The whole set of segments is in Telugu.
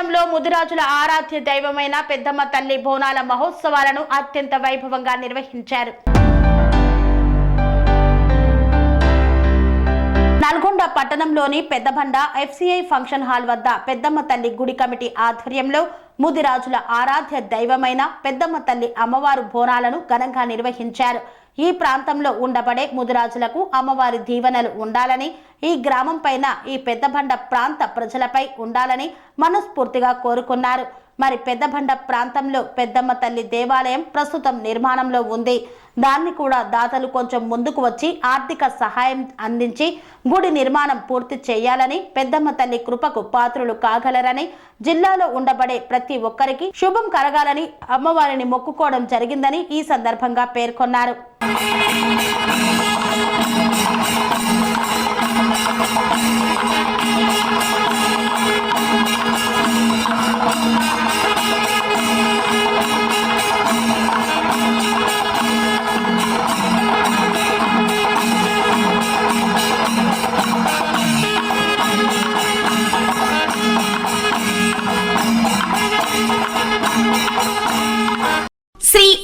పట్టణంలో ముదిరాజుల ఆరాధ్య దైవమైన పెద్దమ్మ తల్లి బోనాల మహోత్సవాలను అత్యంత వైభవంగా నిర్వహించారు. నల్గొండ పట్టణంలోని పెద్దబండ ఎఫ్సిఐ ఫంక్షన్ హాల్ వద్ద పెద్దమ్మ తల్లి గుడి కమిటీ ఆధ్వర్యంలో ముదిరాజుల ఆరాధ్య దైవమైన పెద్దమ్మ తల్లి అమ్మవారు బోనాలను ఘనంగా నిర్వహించారు. ఈ ప్రాంతంలో ఉండబడే ముదిరాజులకు అమ్మవారి దీవెనలు ఉండాలని ఈ గ్రామం పైన ఈ పెద్దబండ ప్రాంత ప్రజలపై ఉండాలని మనస్ఫూర్తిగా కోరుకున్నారు. మరి పెద్దబండ ప్రాంతంలో పెద్దమ్మ తల్లి దేవాలయం ప్రస్తుతం నిర్మాణంలో ఉంది. దాన్ని కూడా దాతలు కొంచెం ముందుకు వచ్చి ఆర్థిక సహాయం అందించి గుడి నిర్మాణం పూర్తి చేయాలని పెద్దమ్మ తల్లి కృపకు పాత్రులు కాగలరని జిల్లాలో ఉండబడే ప్రతి ఒక్కరికి శుభం కలగాలని అమ్మవారిని మొక్కుకోవడం జరిగిందని ఈ సందర్భంగా పేర్కొన్నారు.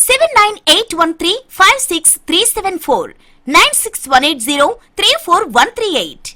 seven nine eight one three five six three seven four nine six one eight zero three four one three eight